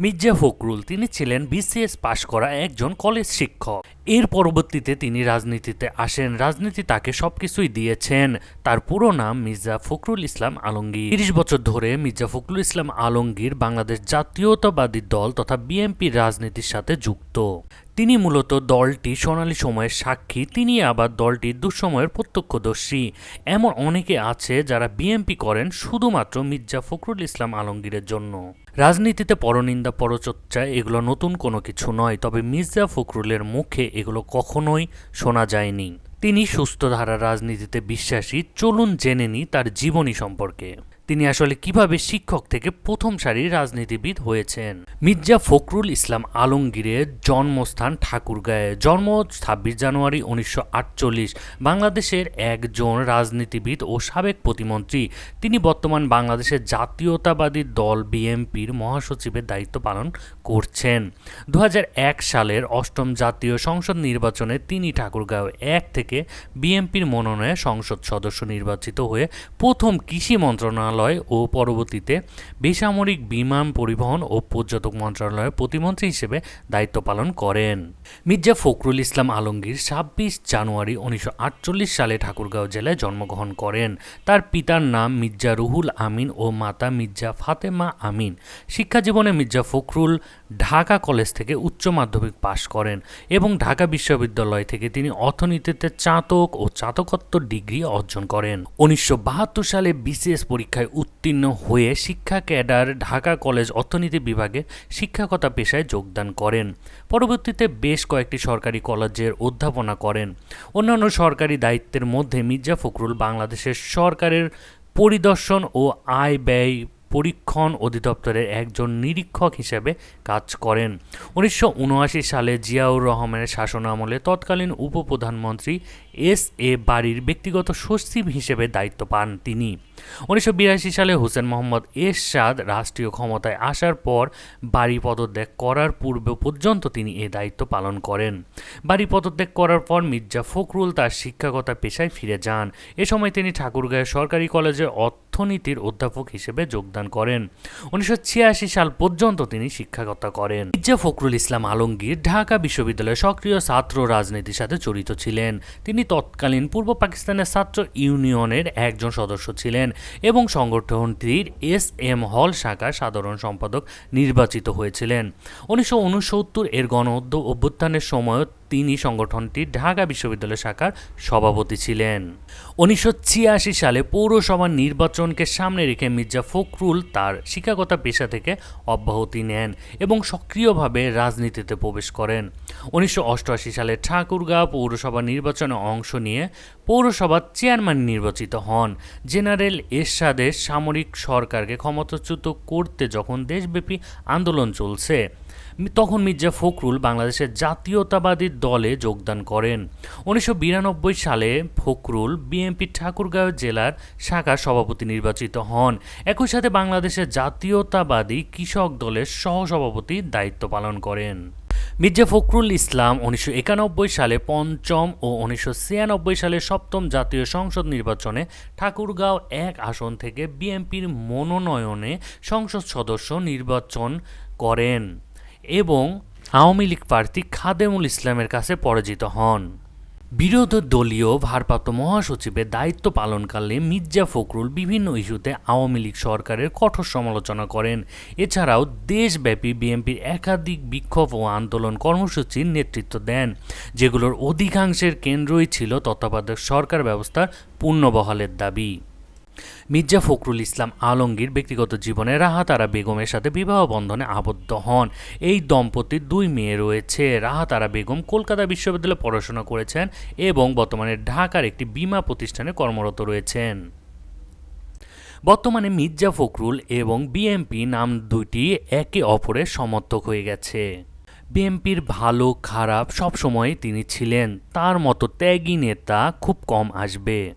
মির্জা ফখরুল, তিনি ছিলেন বিসিএস পাশ করা একজন কলেজ শিক্ষক। এর পরবর্তীতে তিনি রাজনীতিতে আসেন। রাজনীতি তাকে সবকিছুই দিয়েছেন। তার পুরো নাম মির্জা ফখরুল ইসলাম আলমগীর। তিরিশ বছর ধরে মির্জা ফখরুল ইসলাম আলমগীর বাংলাদেশ জাতীয়তাবাদী দল তথা বিএনপির রাজনীতির সাথে যুক্ত। তিনি মূলত দলটি সোনালী সময়ের সাক্ষী, তিনি আবার দলটির দুঃসময়ের প্রত্যক্ষদর্শী। এমন অনেকে আছে যারা বিএনপি করেন শুধুমাত্র মির্জা ফখরুল ইসলাম আলমগীরের জন্য। রাজনীতিতে পরনিন্দা, পরচর্চা, এগুলো নতুন কোনো কিছু নয়, তবে মির্জা ফখরুলের মুখে এগুলো কখনোই শোনা যায়নি। তিনি সুস্থ ধারার রাজনীতিতে বিশ্বাসী, চলুন জেনে নি তার জীবনী সম্পর্কে। তিনি আসলে কীভাবে শিক্ষক থেকে প্রথম সারির রাজনীতিবিদ হয়েছেন? মির্জা ফখরুল ইসলাম আলমগীরের জন্মস্থান ঠাকুরগাঁয়ে। জন্ম ছাব্বিশ জানুয়ারি উনিশশো আটচল্লিশ। বাংলাদেশের একজন রাজনীতিবিদ ও সাবেক প্রতিমন্ত্রী। তিনি বর্তমান বাংলাদেশের জাতীয়তাবাদী দল বিএনপির মহাসচিবের দায়িত্ব পালন করছেন। দু হাজার এক সালের অষ্টম জাতীয় সংসদ নির্বাচনে তিনি ঠাকুরগাঁও এক থেকে বিএনপির মনোনয়ে সংসদ সদস্য নির্বাচিত হয়ে প্রথম কৃষি মন্ত্রণালয় ও পরবর্তীতে বেসামরিক বিমান পরিবহন ও পর্যটক মন্ত্রণালয়ের প্রতিমন্ত্রী হিসেবে দায়িত্ব পালন করেন। মির্জা ফখরুল ইসলাম আলমগীর ছাব্বিশ জানুয়ারি উনিশশো আটচল্লিশ সালে ঠাকুরগাঁও জেলায় জন্মগ্রহণ করেন। তার পিতার নাম মির্জা রুহুল আমিন ও মাতা মির্জা ফাতেমা আমিন। শিক্ষা জীবনে মির্জা ফখরুল ঢাকা কলেজ থেকে উচ্চ মাধ্যমিক পাশ করেন এবং ঢাকা বিশ্ববিদ্যালয় থেকে তিনি অর্থনীতিতে চাতক ও চাতকত্ব ডিগ্রি অর্জন করেন। উনিশশো বাহাত্তর সালে বিসিএস পরীক্ষায় উত্তীর্ণ হয়ে শিক্ষা ক্যাডার, ঢাকা কলেজ অর্থনীতি বিভাগে শিক্ষকতা পেশায় যোগদান করেন। পরবর্তীতে বেশ কয়েকটি সরকারি কলেজের অধ্যাপনা করেন। অন্যান্য সরকারি দায়িত্বের মধ্যে মির্জা ফখরুল বাংলাদেশের সরকারের পরিদর্শন ও আয় ব্যয় পরীক্ষণ অধিদপ্তরের একজন নিরীক্ষক হিসেবে কাজ করেন। উনিশশো উনআশি সালে জিয়াউর রহমানের শাসনামলে তৎকালীন উপপ্রধানমন্ত্রী এস এ বাড়ির ব্যক্তিগত সচিব হিসেবে দায়িত্ব পান তিনি। উনিশশো বিরাশি সালে হোসেন মোহাম্মদ এরশাদ রাষ্ট্রীয় ক্ষমতায় আসার পর বাড়ি পদত্যাগ করার পূর্ব পর্যন্ত তিনি এ দায়িত্ব পালন করেন। বাড়ি পদত্যাগ করার পর মির্জা ফখরুল তার শিক্ষকতা পেশায় ফিরে যান। এ সময় তিনি ঠাকুরগাঁও সরকারি কলেজে অর্থনীতির অধ্যাপক হিসেবে যোগদান করেন। উনিশশো সাল পর্যন্ত তিনি শিক্ষকতা করেন। মির্জা ফখরুল ইসলাম আলমগীর ঢাকা বিশ্ববিদ্যালয়ে সক্রিয় ছাত্র রাজনীতির সাথে জড়িত ছিলেন। তিনি তৎকালীন পূর্ব পাকিস্তানের ছাত্র ইউনিয়নের একজন সদস্য ছিলেন এবং সংগঠনটির এস এম হল শাখার সাধারণ সম্পাদক নির্বাচিত হয়েছিলেন। উনিশশো উনসত্তর এর গণ অভ্যুত্থানের সময় তিনি সংগঠনটির ঢাকা বিশ্ববিদ্যালয় শাখার সভাপতি ছিলেন। উনিশশো ছিয়াশি সালে পৌরসভা নির্বাচনকে সামনে রেখে মির্জা ফখরুল তার শিক্ষাগত পেশা থেকে অব্যাহতি নেন এবং সক্রিয়ভাবে রাজনীতিতে প্রবেশ করেন। উনিশশো অষ্টআশি সালে ঠাকুরগাঁও পৌরসভা নির্বাচনে অংশ নিয়ে পৌরসভার চেয়ারম্যান নির্বাচিত হন। জেনারেল এরশাদের সামরিক সরকারকে ক্ষমতাচ্যুত করতে যখন দেশব্যাপী আন্দোলন চলছে তখন মির্জা ফখরুল বাংলাদেশের জাতীয়তাবাদী দলে যোগদান করেন। উনিশশো বিরানব্বই সালে ফখরুল বিএনপি ঠাকুরগাঁও জেলার শাখার সভাপতি নির্বাচিত হন। একই সাথে বাংলাদেশের জাতীয়তাবাদী কৃষক দলের সহসভাপতির দায়িত্ব পালন করেন। মির্জা ফখরুল ইসলাম উনিশশো একানব্বই সালে পঞ্চম ও উনিশশো ছিয়ানব্বই সালে সপ্তম জাতীয় সংসদ নির্বাচনে ঠাকুরগাঁও এক আসন থেকে বিএনপির মনোনয়নে সংসদ সদস্য নির্বাচন করেন এবং আওয়ামী লীগ প্রার্থী খাদেমুল ইসলামের কাছে পরাজিত হন। বিরোধী দলীয় ভারপ্রাপ্ত মহাসচিবের দায়িত্ব পালনকালে মির্জা ফখরুল বিভিন্ন ইস্যুতে আওয়ামী লীগ সরকারের কঠোর সমালোচনা করেন। এছাড়াও দেশব্যাপী বিএনপির একাধিক বিক্ষোভ ও আন্দোলন কর্মসূচির নেতৃত্ব দেন, যেগুলোর অধিকাংশের কেন্দ্রই ছিল তত্ত্বাবধায়ক সরকার ব্যবস্থার পূর্ণবহালের দাবি। মির্জা ফখরুল ইসলাম আলমগীর ব্যক্তিগত জীবনে রাহাতারা বেগমের সাথে বিবাহ বন্ধনে আবদ্ধ হন। এই দম্পতির দুই মেয়ে রয়েছে। রাহাতারা বেগম কলকাতা বিশ্ববিদ্যালয়ে পড়াশোনা করেছেন এবং বর্তমানে ঢাকার একটি বিমা প্রতিষ্ঠানে কর্মরত রয়েছেন। বর্তমানে মির্জা ফখরুল এবং বিএমপি নাম দুটি একে অপরের সমর্থক হয়ে গেছে। বিএনপির ভালো, খারাপ সবসময় তিনি ছিলেন। তার মতো ত্যাগী নেতা খুব কম আসবে।